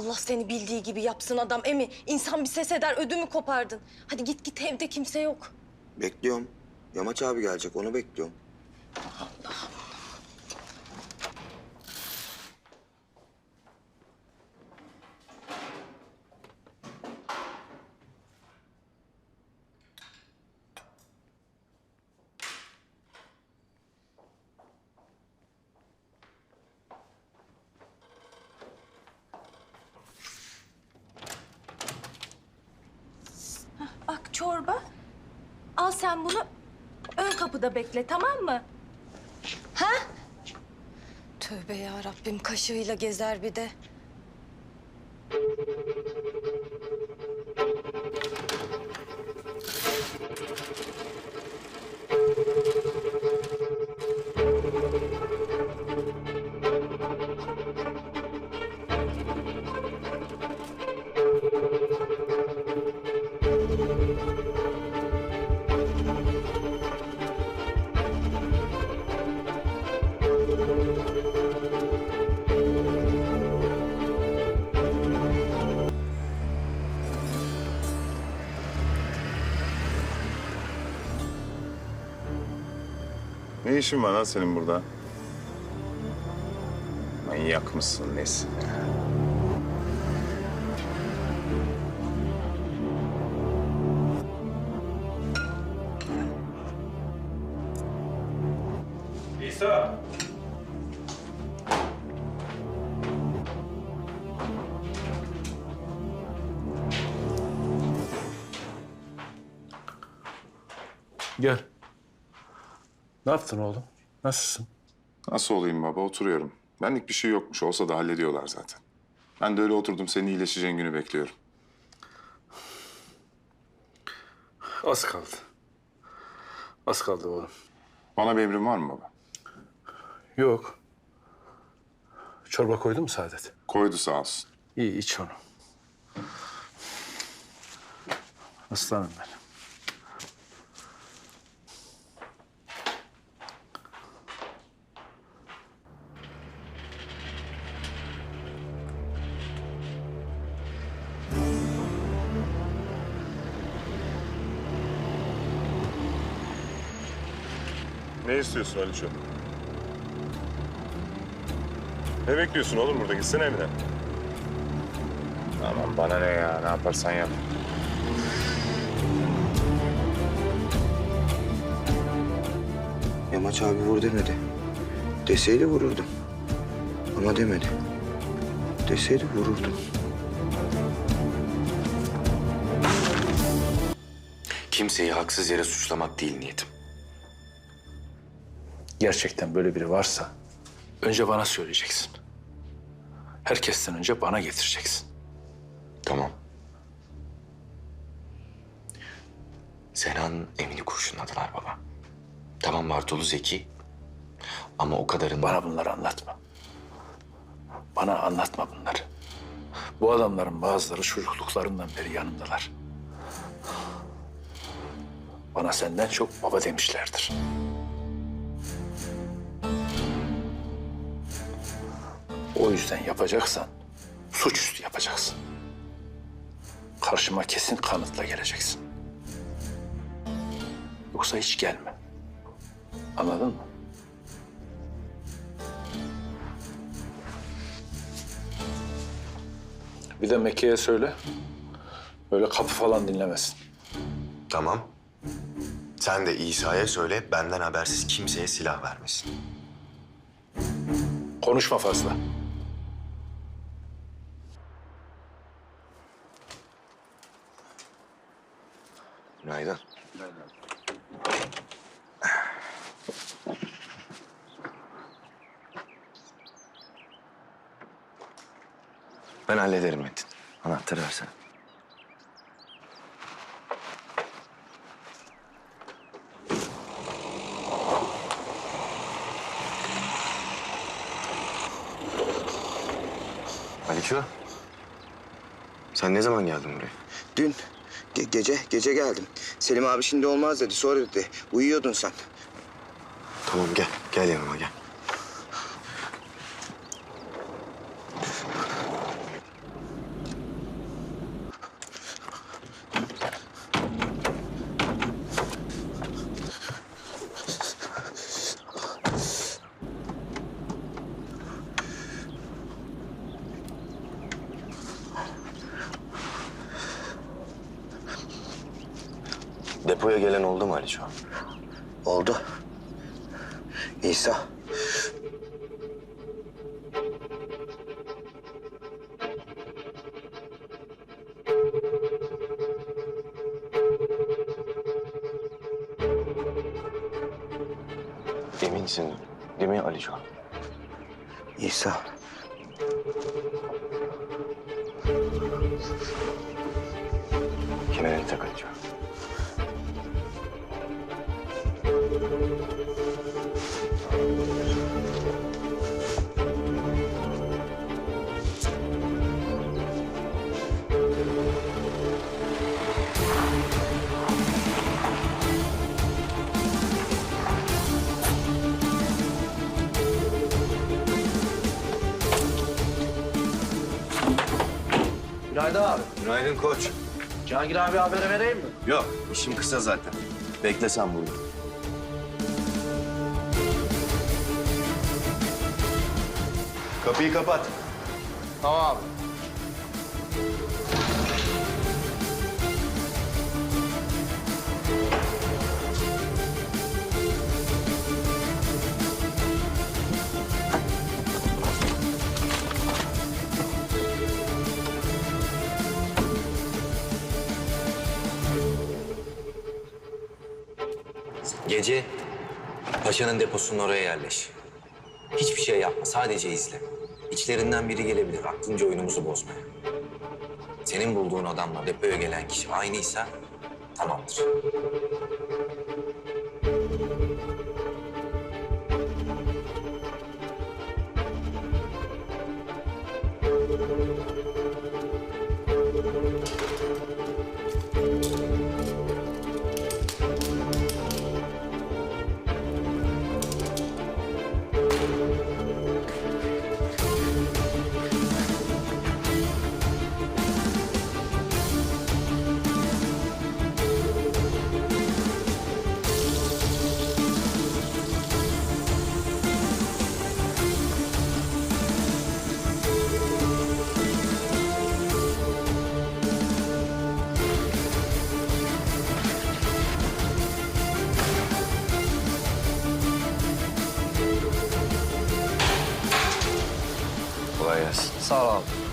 Allah seni bildiği gibi yapsın adam emi. İnsan bir ses eder ödümü kopardın. Hadi git git evde kimse yok. Bekliyorum. Yamaç abi gelecek onu bekliyorum. Bak. Al sen bunu ön kapıda bekle tamam mı? Ha? Tövbe ya Rabbim kaşığıyla gezer bir de. Ne işin var lan senin burada? Manyak mısın nesin? İsa! Gel. Ne yaptın oğlum? Nasılsın? Nasıl olayım baba? Oturuyorum. Benlik bir şey yokmuş. Olsa da hallediyorlar zaten. Ben de öyle oturdum. Senin iyileşeceğin günü bekliyorum. Az kaldı. Az kaldı oğlum. Bana bir emrin var mı baba? Yok. Çorba koydun mu Saadet? Koydu sağ olsun. İyi iç onu. Aslanım benim. Ne istiyorsun Aliço? Ne bekliyorsun oğlum burada? Gitsene evine. Aman bana ne ya? Ne yaparsan yap. Yamaç abi vur demedi. Deseydi vururdum. Ama demedi. Deseydi vururdum. Kimseyi haksız yere suçlamak değil niyetim. Gerçekten böyle biri varsa önce bana söyleyeceksin. Herkesten önce bana getireceksin. Tamam. Senan Emin'i kurşunladılar baba. Tamam Bartolu zeki. Ama o kadarın... Bana bunları anlatma. Bana anlatma bunları. Bu adamların bazıları çocukluklarından beri yanımdalar. Bana senden çok baba demişlerdir. O yüzden yapacaksan suçüstü yapacaksın. Karşıma kesin kanıtla geleceksin. Yoksa hiç gelme. Anladın mı? Bir de Mekke'ye söyle. Böyle kapı falan dinlemesin. Tamam. Sen de İsa'ya söyle benden habersiz kimseye silah vermesin. Konuşma fazla. Günaydın. Ben hallederim Metin. Anahtarı versene. Aliço. Sen ne zaman geldin buraya? Dün ge- gece gece geldim. Selim abi şimdi olmaz dedi. Sonra dedi. Uyuyordun sen. Tamam gel. Gel yanıma gel. Depoya gelen oldu mu Aliço? Oldu. İsa. Eminsin değil mi Aliço? İsa. Kemerini tak Aliço. Günaydın abi. Günaydın koç. Cihangir abi haberi vereyim mi? Yok, işim kısa zaten. Bekle sen burada. Kapıyı kapat. Tamam abi. Gece paşanın deposunun oraya yerleş. Hiçbir şey yapma, sadece izle. İçlerinden biri gelebilir, aklınca oyunumuzu bozmaya. Senin bulduğun adamla depoya gelen kişi aynıysa tamamdır. Kolay. Sağ ol abi.